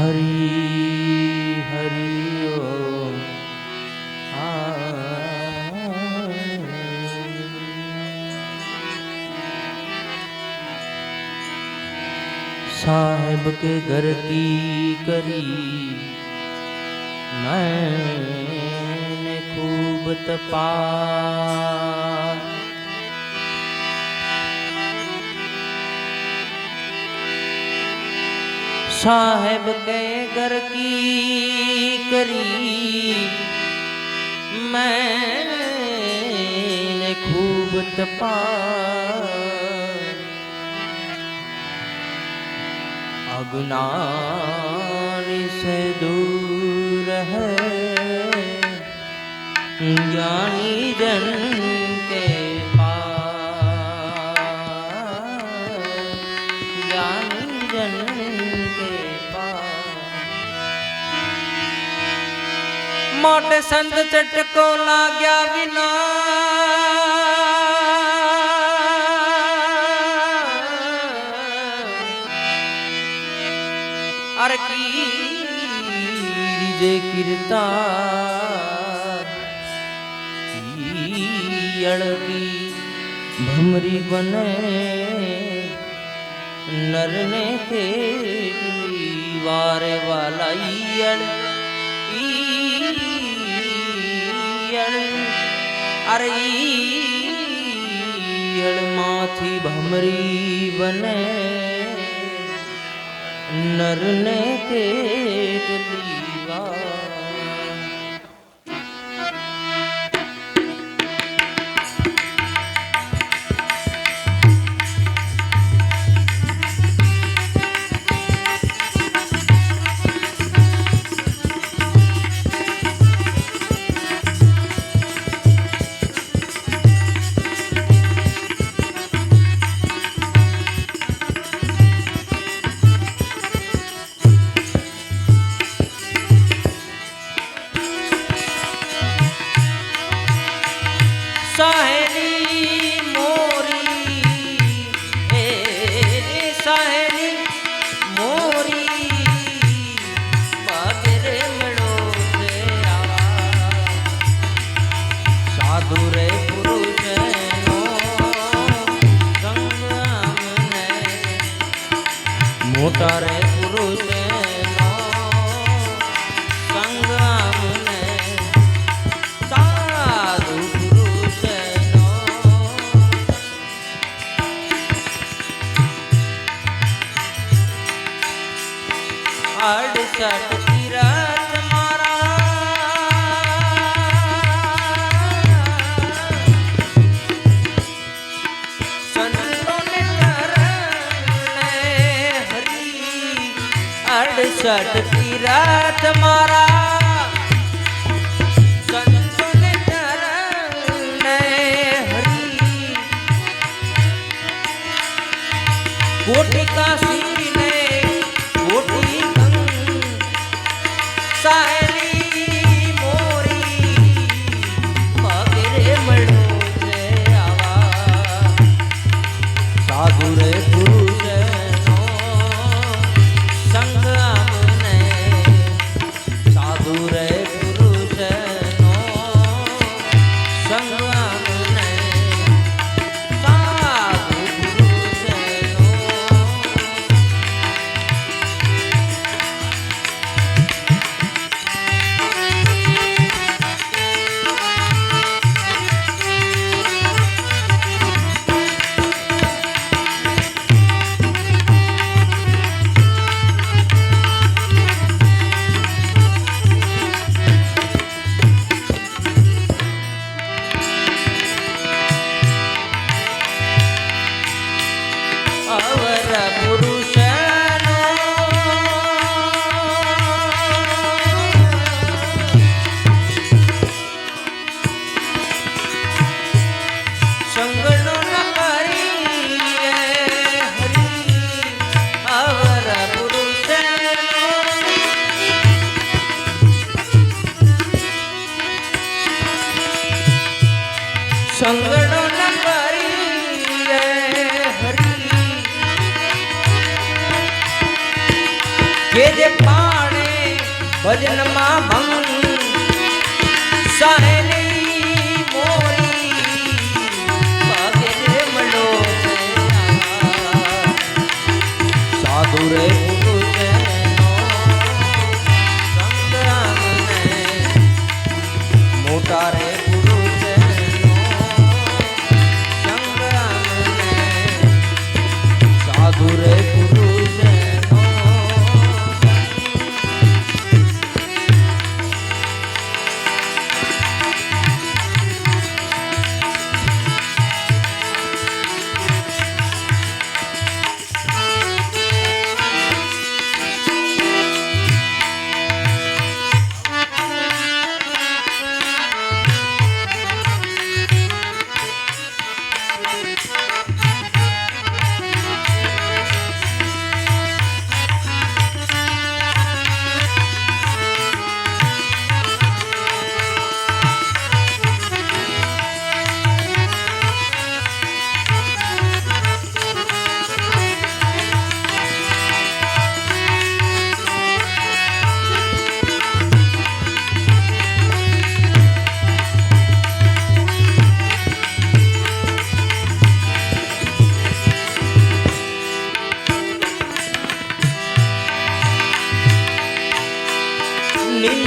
हरि हरि साहेब के घर की करी मैंने खूब तपा। साहेब के घर की करी मैंने खूब तपा अज्ञानी से दूर है ज्ञानी जन મોટ સંત ચટકો લાગ્યા વિના. અરે કી જે કીર્તા ભમરી બને, નરને કેટલી વારે વાલા ઈયળ અરે ઈયળમાંથી ભમરી બને. નરને કેટલી અડસઠ તીરથ મારા સંતોને ચરણે હરી. કોટી કાશીને કે જે પા ભજનમાં ભંગ સાહેલી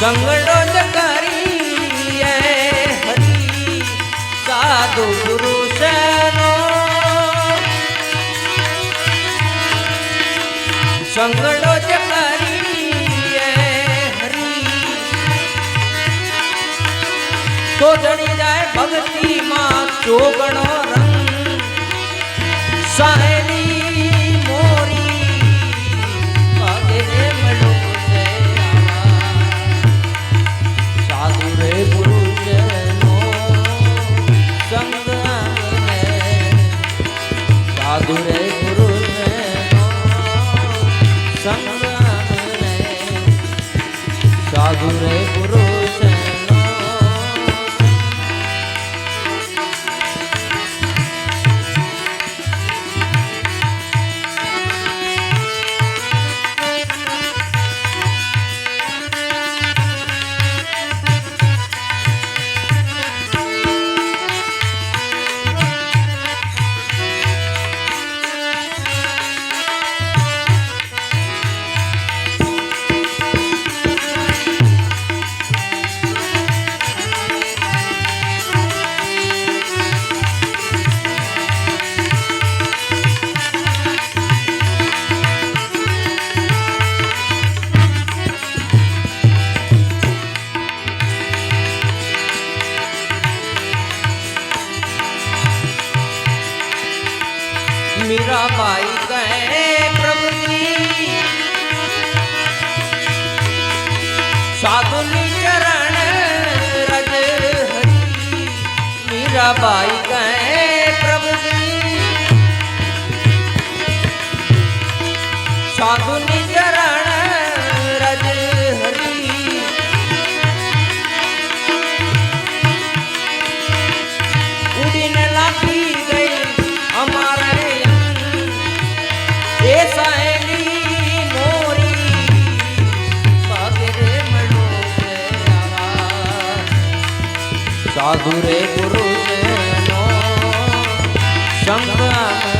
સંગડો જ કરીએ હરી, સાધુ પુરુષનો. સંગડો જ કરીએ હરી. જણી જાય ભક્તિમાં ચોગણો રંગ. સાહેલી સાધુ રે પુરુષનો સંગ આંગણે. સાધુ રે मेरा भाई कहे, प्रभु जी। साधु चरण रज हरी। मेरा भाई कहे, प्रभु जी। साधु સાધુ રે ગુરુ સંગ